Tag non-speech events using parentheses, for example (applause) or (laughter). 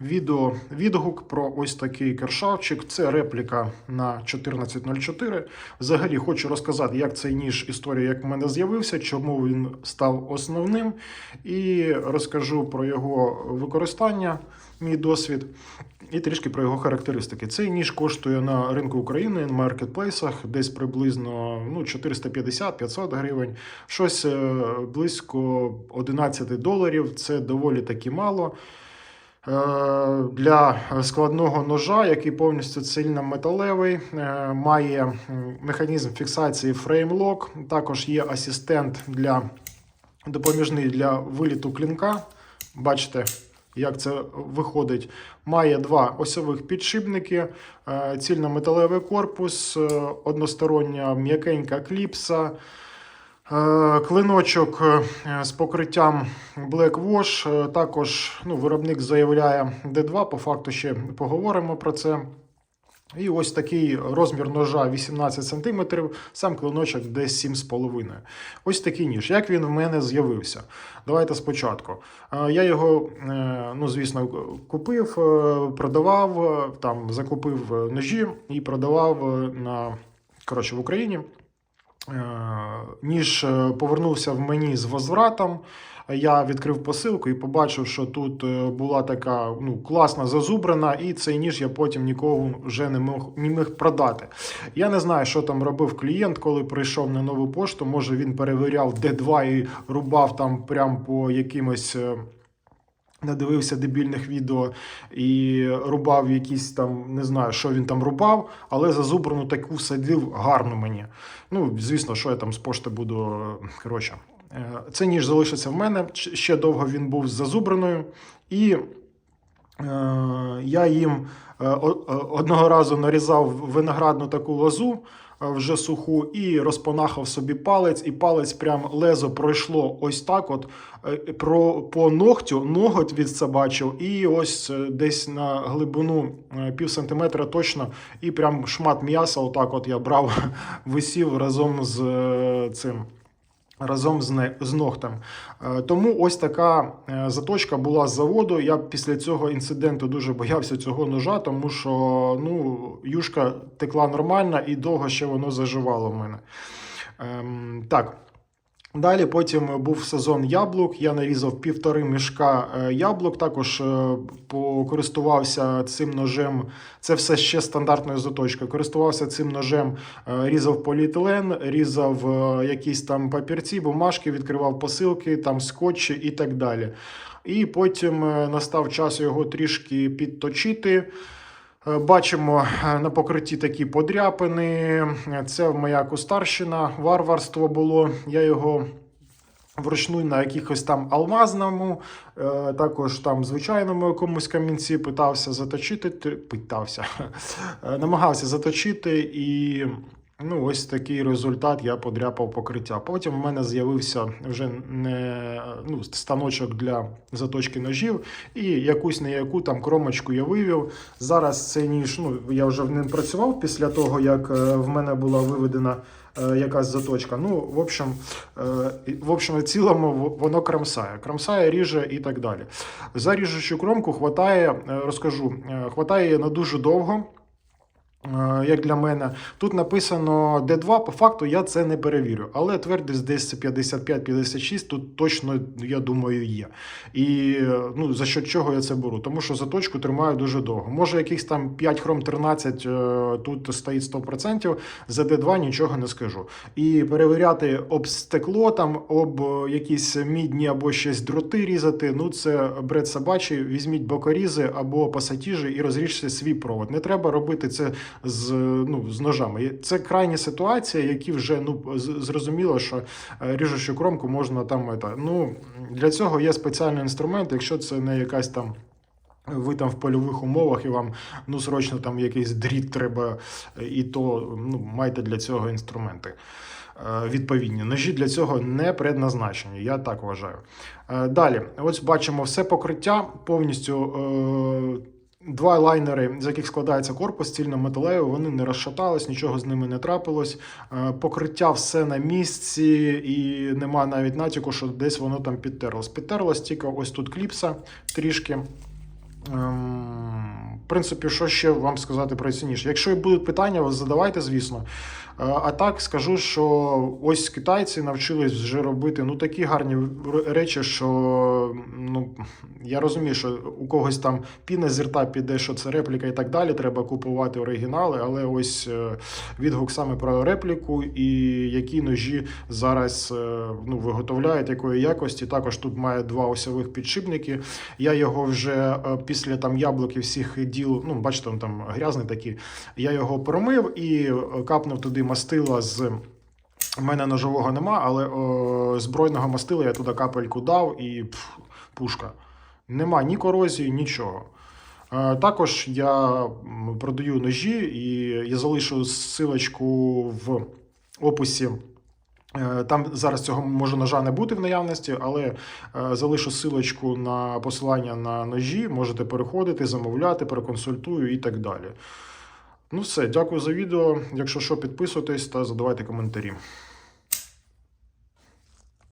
відео відгук про ось такий кершавчик. Це репліка на 1404. Взагалі хочу розказати, як цей ніж історія, як в мене з'явився, чому він став основним, і розкажу про його використання, мій досвід, і трішки про його характеристики. Цей ніж коштує на ринку України на маркетплейсах десь приблизно ну, 450-500 гривень, щось е, близько 11 доларів. Це доволі таки мало. Е, Для складного ножа, який повністю цільно металевий, е, має механізм фіксації фреймлок. Також є асистент для допоміжний для виліту клінка. Бачите, як це виходить. Має два осьових підшипники, е, цільнометалевий корпус, е, одностороння м'якенька кліпса. Е, Клиночок е, з покриттям Black Wash. Е, Також ну, виробник заявляє D2, по факту ще поговоримо про це. І ось такий розмір ножа 18 см, сам клиночок десь 7,5 Ось такий ніж. Як він в мене з'явився? Давайте спочатку. Я його, ну, звісно, купив, продавав, там, закупив ножі і продавав на, коротше, в Україні. Е, Ніж е, повернувся в мені з возвратом. Я відкрив посилку і побачив, що тут е, була така ну, класна зазубрана, і цей ніж я потім нікого вже не мог, не міг продати. Я не знаю, що там робив клієнт, коли прийшов на нову пошту. Може він перевіряв D2 і рубав там прям по якимось. Надивився дебільних відео і рубав якісь там, не знаю, що він там рубав, але зазубрану таку садив гарно мені. Ну, звісно, що я там з пошти буду. Коротше, Е, це ніж залишиться в мене. Ще довго він був з зазубраною. І е, я їм е, одного разу нарізав виноградну таку лозу. Е, Вже суху, і розпонахав собі палець, і палець прям лезо пройшло ось так. От е, про по ногтю ноготь відсобачив, і ось е, десь на глибину пів сантиметра точно, і прям шмат м'яса. Отак, от я брав, (laughs) висів разом з цим разом з, з ногтем. Е, Тому ось така е, заточка була з заводу. Я після цього інциденту дуже боявся цього ножа, тому що ну, юшка текла нормально і довго ще воно заживало в мене. Ем, так. Далі потім був сезон яблук. Я нарізав півтори мішка е, яблук. Також е, покористувався цим ножем. Це все ще стандартною заточкою. Користувався цим ножем, е, різав поліетилен, різав якісь там папірці, бумажки, відкривав посилки, там скотчі і так далі. І потім настав час його трішки підточити. Е, Бачимо е, на покритті такі подряпини. Е, Це моя кустарщина, варварство було. Я його вручну на якихось там алмазному, також там звичайному якомусь камінці питався заточити. Питався, (laughs) намагався заточити і. Ну, ось такий результат я подряпав покриття. Потім в мене з'явився вже не ну, станочок для заточки ножів, і якусь не яку там кромочку я вивів. Зараз цей ніж, ну я вже в ним працював після того, як е, в мене була виведена е, якась заточка. Ну, в общем, е, в общем, в цілому воно крамсає. Крамсає, ріже і так далі. За ріжучу кромку хватає, розкажу, хватає на дуже довго. Е, Як для мене, тут написано D2, по факту я це не перевірю, але твердість десь 55-56, тут точно, я думаю, є. І е, ну, за що чого я це беру? Тому що заточку тримаю дуже довго. Може, якихось там 5 хром 13 е, тут стоїть 100%, за D2 нічого не скажу. І перевіряти об стекло, там, об якісь мідні або щось дроти різати, ну це бред собачий. Візьміть бокорізи або пасатіжі і розріжте свій провод. Не треба робити це з, ну, з ножами. Це крайні ситуації, які вже ну, зрозуміло, що е, ріжучу кромку можна там. ета, Ну, для цього є спеціальний інструмент, якщо це не якась там. Ви там в польових умовах і вам ну срочно там якийсь дріт треба, і то ну, майте для цього інструменти. е, Відповідні ножі для цього не предназначені, я так вважаю. Е, Далі, ось бачимо все покриття повністю. Два лайнери, з яких складається корпус, цільно-металевий, вони не розшатались, нічого з ними не трапилось. Е, Покриття все на місці, і нема навіть натяку, що десь воно там підтерлось. Підтерлось тільки ось тут кліпса трішки. Принципі, що ще вам сказати про ці ніші? Якщо будуть питання, задавайте, звісно. Е, А так скажу, що ось китайці навчились вже робити ну такі гарні речі, що ну я розумію, що у когось там піна зі рта піде, що це репліка і так далі. Треба купувати оригінали, але ось е, відгук саме про репліку і які ножі зараз е, ну, виготовляють, якої якості. Також тут має два осьових підшипники. Я його вже після там яблук і всіх діл, ну бачите, він там грязний такий. Я його промив і е, капнув туди мастила з. У мене ножового нема, але о, збройного мастила я туди капельку дав і пф, пушка. Нема ні корозії, нічого. Е, Також я продаю ножі і я залишу ссылочку в описі. Е, Там зараз цього може ножа не бути в наявності, але е, залишу силочку на посилання на ножі. Можете переходити, замовляти, переконсультую і так далі. Ну все, дякую за відео. Якщо що, підписуйтесь та задавайте коментарі.